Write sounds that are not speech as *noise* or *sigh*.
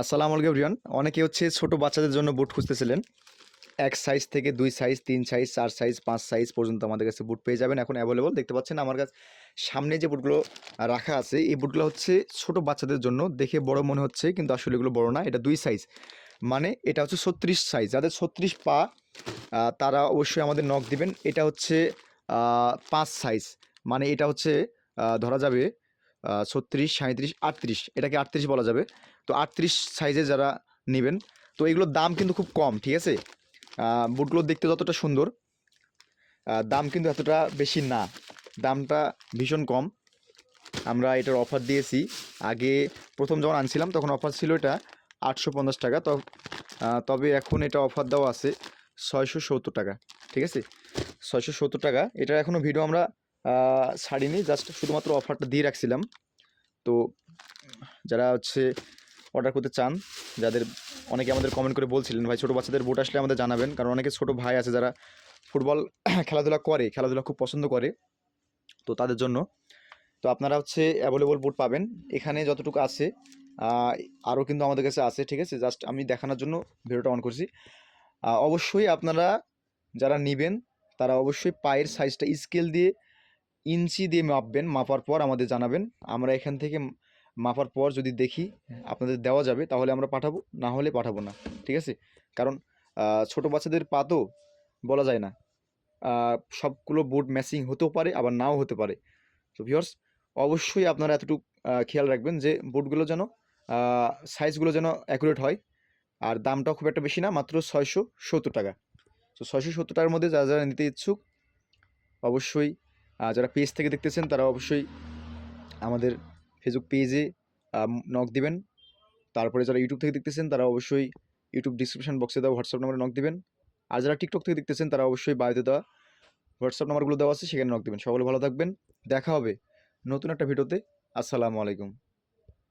আসসালামু আলাইকুম রিয়ান অনেকে হচ্ছে ছোট বাচ্চাদের জন্য বুট খুঁজতেছিলেন। এক সাইজ থেকে দুই সাইজ তিন সাইজ চার সাইজ পাঁচ সাইজ পর্যন্ত আমাদের কাছে বুট পেয়ে যাবেন। এখন অ্যাভেলেবল দেখতে পাচ্ছেন আমার কাছে সামনে যে বুটগুলো রাখা আছে, এই বুটগুলো হচ্ছে ছোট বাচ্চাদের জন্য। দেখে বড় মনে হচ্ছে, কিন্তু আসলে এগুলো বড় না, এটা দুই সাইজ মানে এটা হচ্ছে ছত্রিশ সাইজ যাদের ছত্রিশ পা তারা অবশ্যই আমাদের নখ দিবেন। এটা হচ্ছে পাঁচ সাইজ মানে এটা হচ্ছে ধরা যাবে ছত্রিশ সাঁত্রিশ আটত্রিশ। এটাকে আটত্রিশ বলা যাবে। তো আটত্রিশ সাইজে যারা নেবেন, তো এগুলোর দাম কিন্তু খুব কম, ঠিক আছে? বুটগুলো দেখতে যতটা সুন্দর দাম কিন্তু এতটা বেশি না। দামটা ভীষণ কম। আমরা এটার অফার দিয়েছি। আগে প্রথম যখন আনছিলাম, তখন অফার ছিল এটা আটশো পঞ্চাশ টাকা। তো তবে এখন এটা অফার দেওয়া আছে ছয়শো সত্তর টাকা, ঠিক আছে? ছয়শো সত্তর টাকা। এটার এখনও ভিডিও আমরা ছাড়িনি জাস্ট শুধুমাত্র অফারটা দিয়ে রাখছিলাম। তো যারা হচ্ছে অর্ডার করতে চান, যাদের অনেকে আমাদের কমেন্ট করে বলছিলেন, ভাই, ছোটো বাচ্চাদের বুট আসলে আমাদের জানাবেন। কারণ অনেকে ছোটো ভাই আছে যারা ফুটবল *coughs* খেলাধুলা করে, খেলাধুলা খুব পছন্দ করে, তো তাদের জন্য। তো আপনারা হচ্ছে অ্যাভেলেবল বুট পাবেন। এখানে যতটুকু আছে আরও কিন্তু আমাদের কাছে আছে, ঠিক আছে? জাস্ট আমি দেখানোর জন্য ভিডিওটা অন করছি। অবশ্যই আপনারা যারা নেবেন, তারা অবশ্যই পায়ের সাইজটা স্কেল দিয়ে ইঞ্চি দিয়ে মাপবেন, মাপার পর আমাদের জানাবেন। আমরা এখান থেকে মাপার পর যদি দেখি আপনাদের দেওয়া যাবে, তাহলে আমরা পাঠাবো, না হলে পাঠাবো না, ঠিক আছে? কারণ ছোট বাচ্চাদের পা তো বলা যায় না। সবগুলো বুট ম্যাচিং হতেও পারে, আবার নাও হতে পারে। তো ভিওর্স অবশ্যই আপনারা এতটুকু খেয়াল রাখবেন যে বুটগুলো যেন সাইজগুলো যেন অ্যাকুরেট হয়, আর দামটাও খুব একটা বেশি না, মাত্র ছয়শো সত্তর টাকা। তো ছয়শো সত্তর টাকার মধ্যে যারা যারা নিতে ইচ্ছুক, অবশ্যই যারা পেজ থেকে দেখতেছেন, তারা অবশ্যই আমাদের ফেসবুক পেজে নক দিবেন। তারপরে যারা ইউটিউব থেকে দেখতেছেন, তারা অবশ্যই ইউটিউব ডিসক্রিপশন বক্সে দেওয়া হোয়াটসঅ্যাপ নম্বরে নক দিবেন। আর যারা টিকটক থেকে দেখতেছেন, তারা অবশ্যই বাড়িতে দেওয়া হোয়াটসঅ্যাপ নম্বরগুলো দেওয়া আছে, সেখানে নক দিবেন। সকলে ভালো থাকবেন। দেখা হবে নতুন একটা ভিডিওতে আসসালামু আলাইকুম।